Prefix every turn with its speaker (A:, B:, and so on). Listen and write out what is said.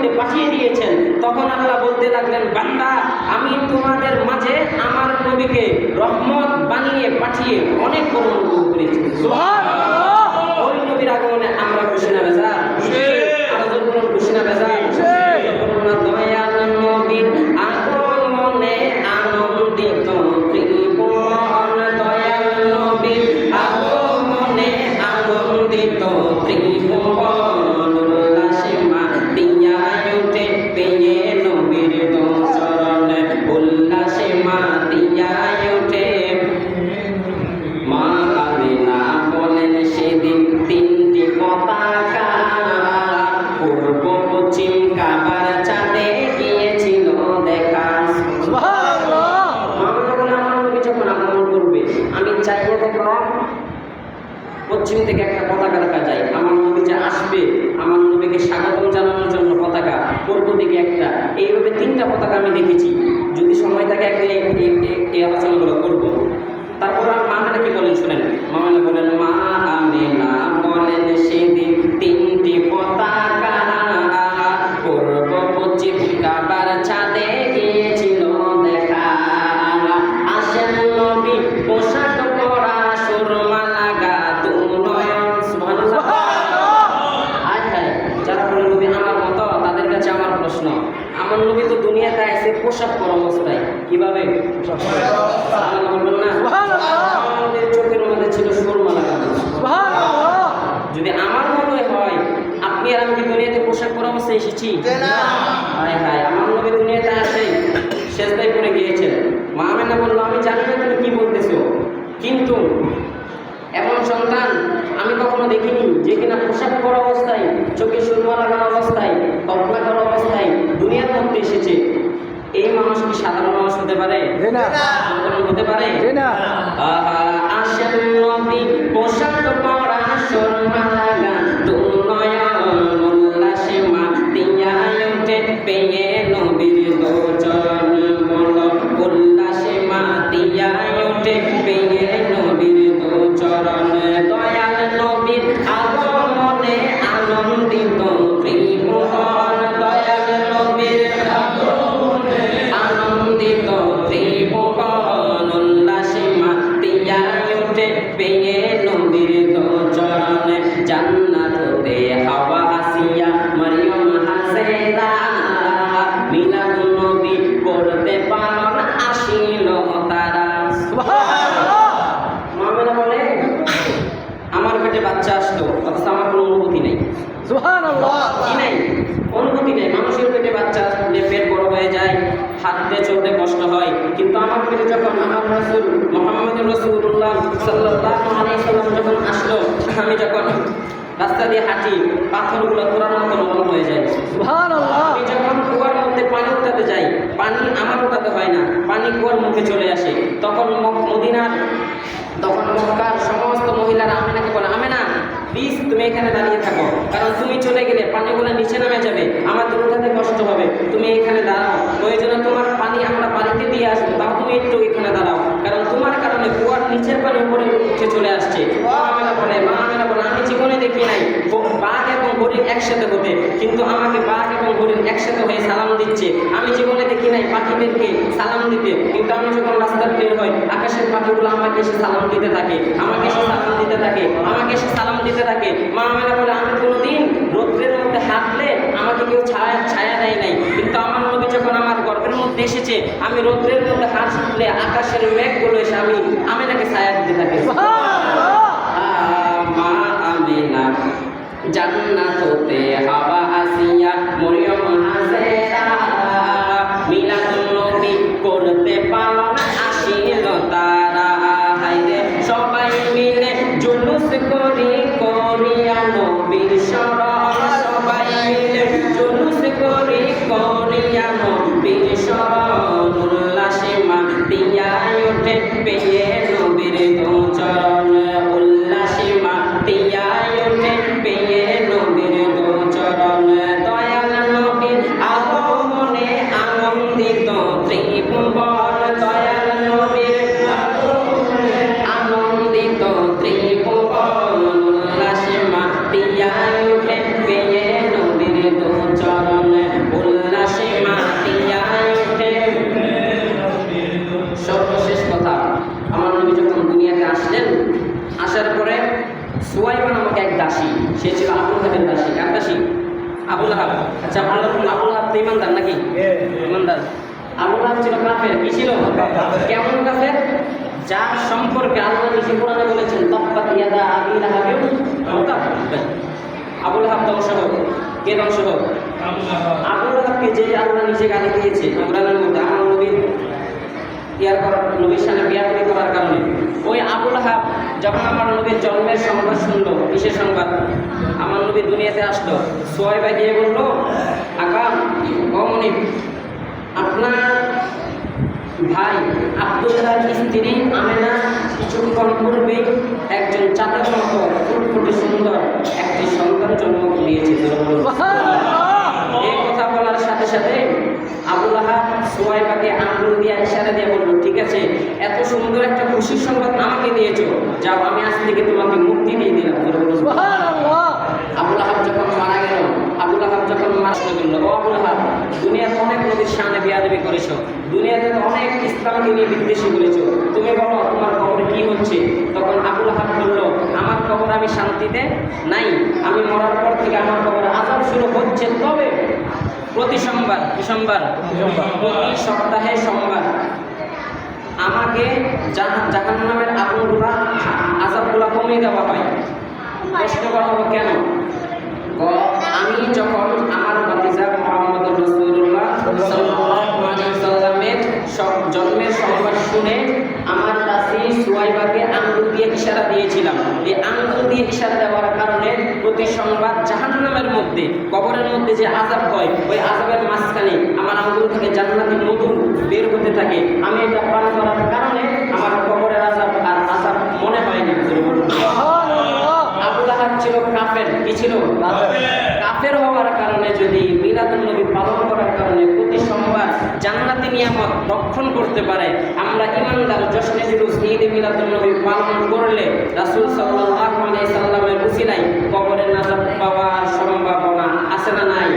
A: মধ্যে পাঠিয়ে দিয়েছেন। তখন আল্লাহ বলতে লাগলেন বান্দা আমি তোমাদের মাঝে আমার নবীকে রহমত বানিয়ে পাঠিয়ে অনেক বড় অনুভব করেছি ওই নবীর আগমনে আমরা খুশি না বেজা? খুশি না বেজা? দয়াল নবীর পশ্চিম থেকে একটা পতাকা দেখা যায়। আমার নবী যে আসবে, আমার নবীকে স্বাগতম জানানোর জন্য পতাকা, পূর্ব দিকে একটা। এইভাবে তিনটা পতাকা আমি দেখেছি। যদি সময় থাকে, একদিন এই- আলোচনাগুলো করব। তারপর মামাটা কি বলেন, শোনেন। মামানা এসেছি। হায় হায় আমার নবী দুনিয়াতে আসে শেষদায় পড়ে গিয়েছেন মা আমেনা বলল আমি জানি না তুমি কি বলতেছো। কিন্তু এমন সন্তান আমি কখনো দেখিনি যে কিনা পোশাক পরা অবস্থায় চোখে সুরমা লাগানো অবস্থায় কল্পনা করা অবস্থায় দুনিয়ার মধ্যে এসেছে। এই মানুষ কি সাধারণ মানুষ হতে পারে? সাধারণ কিন্তু আমার পেটে যখন আমার রসুল মোহাম্মদ রসুল্লাহ সাল্লাহ আলাইসাল্লাম যখন আসলো আমি যখন রাস্তা দিয়ে হাঁটি পাথরগুলো তোরার মতো নরম হয়ে যায়। আমি যখন কুয়ার মধ্যে পানি উঠাতে যাই পানি আমার উঠাতে হয় না পানি কুয়ার মুখে চলে আসে। তখন মদিনার তখন মক্কার সমস্ত মহিলারা আমেনাকে বলে আমেনা প্লিজ তুমি এখানে দাঁড়িয়ে থাকো। কারণ তুমি চলে গেলে পানিগুলো নিচে নামে যাবে। আমাদের উঠাতে কষ্ট হবে। তুমি এখানে দাঁড়াও। প্রয়োজনে তোমার পানি আমরা দিয়ে আসব তাও তুমি একটু এখানে দাঁড়াও। কারণ তোমার কারণে কুয়ার নিচের পানি উপরে উঠে চলে আসছে। আমি জীবনে দেখি নাই। বাঘ এবং হরিণ একসাথে হতে কিন্তু আমাকে বাঘ এবং হরিণ একসাথে হয়ে সালাম দিচ্ছে। আমি জীবনে দেখি নাই পাখিদেরকে সালাম দিতে। কিন্তু আমি যখন রাস্তার বের হই, আকাশের পাখিগুলো আমাকে এসে সালাম দিতে থাকে। আমাকে এসে সালাম দিতে থাকে। আমাকে এসে সালাম দিতে থাকে। মা আমেনা বলে, আমি কোনোদিন রৌদ্রের মধ্যে হাঁটলে আমাকে কেউ ছায়া ছায়া দেয় নাই কিন্তু আমার নবী যখন আমার গর্বের মধ্যে এসেছে আমি রৌদ্রের মধ্যে হাত হাঁটলে আকাশের মেঘগুলো এসে আমি আমেনাকে ছায়া দিতে থাকি। মা আমিনা জান্নাত হতে হাওয়া জাহান্নামের দাসী কার দাসী? আবুল আহাব আচ্ছা আবুল আবুল আহাব তো ইমানদার নাকি? ইমানদার। আবুল আহাব ছিল কাফের কি ছিল? কেমন কাফের? যার সম্পর্কে আল্লাহ নিজে কোরআনে বলেছেন তাব্বাত ইয়াদা আবি তাব আবুল আহাব ধ্বংস হোক কে ধ্বংস হোক? আবুল আহাবকে যে আল্লাহ নিজে গালি দিয়েছে কোরআনের মধ্যে ইয়ার করার নবীর সামনে বিয়াদবি করার কারণে। ওই আবুল আহাব যখন আমার নবীর জন্মের সংবাদ শুনলো কিসের সংবাদ? আমার নবী দুনিয়াতে আসলো। সোয়াইবা গিয়ে বলল আকাম অমনি আপনার ভাই আব্দুল্লাহর স্ত্রী আমেনা কিছুক্ষণ পূর্বে একজন চাঁদের মতো ফুটফুটে সুন্দর একটি সন্তান জন্ম দিয়েছে এই কথা বলার সাথে সাথে আবুল আহাব সোয়াইবাকে দিয়ে ইশারা দিয়ে বলল ঠিক আছে, এত সুন্দর একটা খুশির সংবাদ আমাকে দিয়েছ, যাও, আমি আজ থেকে তোমাকে মুক্তি দিয়ে দিলাম। আবুল আহাব যখন মারা গেল, আবুল আহাব যখন মারা গেল ও আবুল আহাব, দুনিয়াতে অনেক নদীর সামনে বিয়াদবি করেছ, দুনিয়াতে অনেক ইসলামকে নিয়ে বিদ্বেষী করেছ। তুমি বলো, তোমার কবরে কি হচ্ছে? তখন আবুল আহাব বলল, আমার কবর আমি শান্তিতে নাই, আমি মরার পর থেকে আমার কবরে আজাব শুরু হচ্ছে তবে প্রতি সোমবার কি সোমবার, প্রতি সপ্তাহে সোমবার। আমাকে জাহান নামের আগুনগুলা আজাবগুলা কমিয়ে দেওয়া হয়। প্রশ্ন করা হলো কেন? আমি যখন আমার ভাতিজা মোহাম্মদ রসুল্লাহ জন্মের সংবাদ শুনে আমার দাসি সুয়াইবাকে আঙ্গুল দিয়ে ইশারা দিয়েছিলাম। এই আঙ্গুল দিয়ে ইশারা দেওয়ার কারণে প্রতি সংবাদ জাহান্নামের মধ্যে, কবরের মধ্যে যে আজাব হয়, ওই আজাবের মাঝখানে আমার আঙ্গুল থেকে জান্নাতি মধু বের হতে থাকে। আমি এটা পান করার কারণে আমার কবরের আজাব আর আজাব মনে হয় না আবুল আহাব ছিল কাফের কি ছিল কাফের হওয়ার কারণে যদি মিলাদুল নবী পালন করার কারণে প্রতি সোমবার জান্নাতি নিয়ামত রক্ষণ করতে পারে। আমরা ইমানদার জশ্নে জুলুস ঈদ মিলাদুল নবী পালন করলে রাসূল সাল্লাল্লাহু আলাইহি সাল্লামের উসিলায় কবরের নাজাত পাওয়ার সম্ভাবনা আছে না নাই?